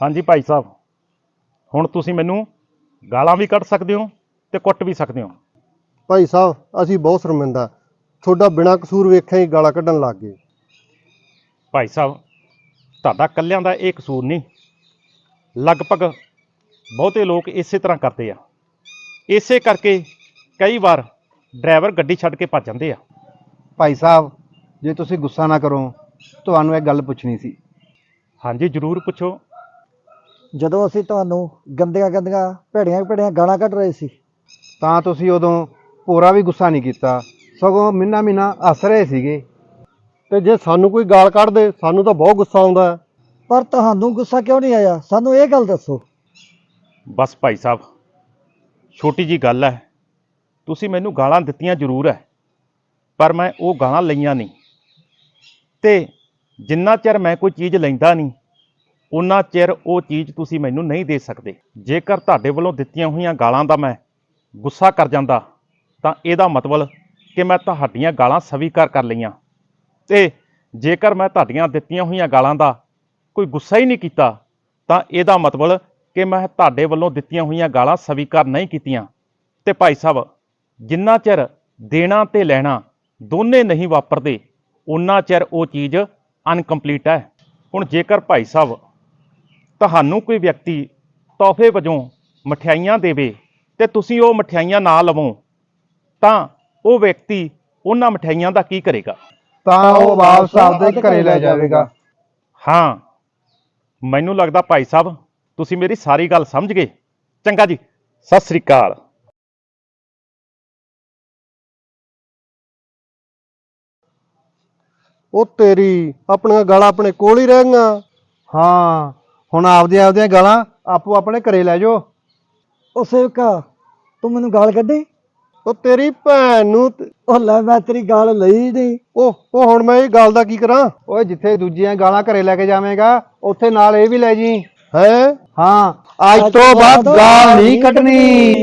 ਹਾਂਜੀ ਭਾਈ ਸਾਹਿਬ ਹੁਣ ਤੁਸੀਂ ਮੈਨੂੰ ਗਾਲਾਂ ਵੀ ਕੱਢ ਸਕਦੇ ਹੋ ਤੇ ਕੁੱਟ ਵੀ ਸਕਦੇ ਹੋ। ਭਾਈ ਸਾਹਿਬ ਅਸੀਂ ਬਹੁਤ ਸ਼ਰਮਿੰਦਾ। ਤੁਹਾਡਾ ਬਿਨਾਂ ਕਸੂਰ ਵੇਖਿਆ ਹੀ ਗਾਲਾਂ ਕੱਢਣ ਲੱਗ ਗਏ। ਭਾਈ ਸਾਹਿਬ ਤੁਹਾਡਾ ਕੱਲਿਆਂ ਦਾ ਇਹ ਕਸੂਰ ਨਹੀਂ। ਲਗਭਗ ਬਹੁਤੇ ਲੋਕ ਇਸੇ ਤਰ੍ਹਾਂ ਕਰਦੇ ਆ। ਇਸੇ ਕਰਕੇ ਕਈ ਵਾਰ ਡਰਾਈਵਰ ਗੱਡੀ ਛੱਡ ਕੇ ਭੱਜ ਜਾਂਦੇ ਆ। ਭਾਈ ਸਾਹਿਬ ਜੇ ਤੁਸੀਂ ਗੁੱਸਾ ਨਾ ਕਰੋ ਤੁਹਾਨੂੰ ਇੱਕ ਗੱਲ ਪੁੱਛਣੀ ਸੀ। ਹਾਂਜੀ ਜ਼ਰੂਰ ਪੁੱਛੋ। ਜਦੋਂ ਅਸੀਂ ਤੁਹਾਨੂੰ ਗੰਦੀਆਂ ਗੰਦੀਆਂ ਭੈੜੀਆਂ ਭੈੜੀਆਂ ਗਾਲਾਂ ਕੱਢ ਰਹੇ ਸੀ ਤਾਂ ਤੁਸੀਂ ਉਦੋਂ ਪੂਰਾ ਵੀ ਗੁੱਸਾ ਨਹੀਂ ਕੀਤਾ। ਸਗੋਂ ਮਿੰਨਾ ਮਿੰਨਾ ਹੱਸ ਰਹੇ ਸੀਗੇ। ਤੇ ਜੇ ਸਾਨੂੰ ਕੋਈ ਗਾਲ ਕੱਢਦੇ ਸਾਨੂੰ ਤਾਂ ਬਹੁਤ ਗੁੱਸਾ ਆਉਂਦਾ ਹੈ। ਪਰ ਤੁਹਾਨੂੰ ਗੁੱਸਾ ਕਿਉਂ ਨਹੀਂ ਆਇਆ? ਸਾਨੂੰ ਇਹ ਗੱਲ ਦੱਸੋ। ਬਸ ਭਾਈ ਸਾਹਿਬ ਛੋਟੀ ਜੀ ਗੱਲ ਹੈ। ਤੁਸੀਂ ਮੈਨੂੰ ਗਾਲਾਂ ਦਿੱਤੀਆਂ ਜ਼ਰੂਰ ਹੈ ਪਰ ਮੈਂ ਉਹ ਗਾਲਾਂ ਲਈਆਂ ਨਹੀਂ। ਤੇ ਜਿੰਨਾ ਚਿਰ ਮੈਂ ਕੋਈ ਚੀਜ਼ ਲੈਂਦਾ ਨਹੀਂ ਉਨਾ ਚਿਰ ਉਹ ਚੀਜ਼ ਤੁਸੀਂ ਮੈਨੂੰ ਨਹੀਂ ਦੇ ਸਕਦੇ। ਜੇਕਰ ਤੁਹਾਡੇ ਵੱਲੋਂ ਦਿੱਤੀਆਂ ਹੋਈਆਂ ਗਾਲਾਂ ਦਾ ਮੈਂ ਗੁੱਸਾ ਕਰ ਜਾਂਦਾ, ਤਾਂ ਇਹਦਾ ਮਤਲਬ ਕਿ ਮੈਂ ਤੁਹਾਡੀਆਂ ਗਾਲਾਂ ਸਵੀਕਾਰ ਕਰ ਲਈਆਂ। ਤੇ ਜੇਕਰ ਮੈਂ ਤੁਹਾਡੀਆਂ ਦਿੱਤੀਆਂ ਹੋਈਆਂ ਗਾਲਾਂ ਦਾ ਕੋਈ ਗੁੱਸਾ ਹੀ ਨਹੀਂ ਕੀਤਾ, ਤਾਂ ਇਹਦਾ ਮਤਲਬ ਕਿ ਮੈਂ ਤੁਹਾਡੇ ਵੱਲੋਂ ਦਿੱਤੀਆਂ ਹੋਈਆਂ ਗਾਲਾਂ ਸਵੀਕਾਰ ਨਹੀਂ ਕੀਤੀਆਂ। ਤੇ ਭਾਈ ਸਾਹਿਬ, ਜਿੰਨਾ ਚਿਰ ਦੇਣਾ ਤੇ ਲੈਣਾ ਦੋਨੇ ਨਹੀਂ ਵਾਪਰਦੇ, ਉਨਾ ਚਿਰ ਉਹ ਚੀਜ਼ ਅਨਕੰਪਲੀਟ ਹੈ। ਹੁਣ ਜੇਕਰ ਭਾਈ ਸਾਹਿਬ ਤੁਹਾਨੂੰ ਕੋਈ ਵਿਅਕਤੀ ਤੋਹਫੇ ਵਜੋਂ ਮਠਿਆਈਆਂ ਦੇਵੇ ਤੇ ਤੁਸੀਂ ਉਹ ਮਠਿਆਈਆਂ ਨਾ ਲਵੋ ਤਾਂ ਉਹ ਵਿਅਕਤੀ ਉਹਨਾਂ ਮਠਿਆਈਆਂ ਦਾ ਕੀ ਕਰੇਗਾ? ਤਾਂ ਉਹ ਵਾਪਸ ਆਪਦੇ ਘਰੇ ਲੈ ਜਾਵੇਗਾ। ਹਾਂ ਮੈਨੂੰ ਲੱਗਦਾ ਭਾਈ ਸਾਹਿਬ ਤੁਸੀਂ ਮੇਰੀ ਸਾਰੀ ਗੱਲ ਸਮਝ ਗਏ। ਚੰਗਾ ਜੀ ਸਤਿ ਸ੍ਰੀ ਅਕਾਲ। ਉਹ ਤੇਰੀ ਆਪਣੀਆਂ ਗਾਲਾਂ ਆਪਣੇ ਕੋਲ ਹੀ ਰਹਿ ਗਈਆਂ। ਹਾਂ ਹੁਣ ਆਪਦੇ ਆਪਦੀਆਂ ਗਾਲਾਂ ਆਪੋ ਆਪਣੇ ਘਰੇ ਲੈ ਜਾਓ। ਉਹ ਸੇਵਕਾ ਤੂੰ ਮੈਨੂੰ ਗਾਲ ਕੱਢੀ? ਉਹ ਤੇਰੀ ਭੈਣ ਨੂੰ ਤੇ- ਉਹ ਲੈ ਮੈਂ ਤੇਰੀ ਗਾਲ ਲਈ ਨਹੀਂ। ਉਹ ਉਹ ਹੁਣ ਮੈਂ ਇਹ ਗੱਲ ਦਾ ਕੀ ਕਰਾਂ? ਓਏ ਜਿੱਥੇ ਦੂਜੀਆਂ ਗਾਲਾਂ ਘਰੇ ਲੈ ਕੇ ਜਾਵੇਂਗਾ ਉੱਥੇ ਨਾਲ ਇਹ ਵੀ ਲੈ ਜੀ। ਹੈ? ਹਾਂ ਅੱਜ ਤੋਂ ਬਾਅਦ ਗਾਲ ਨਹੀਂ ਕੱਢਣੀ।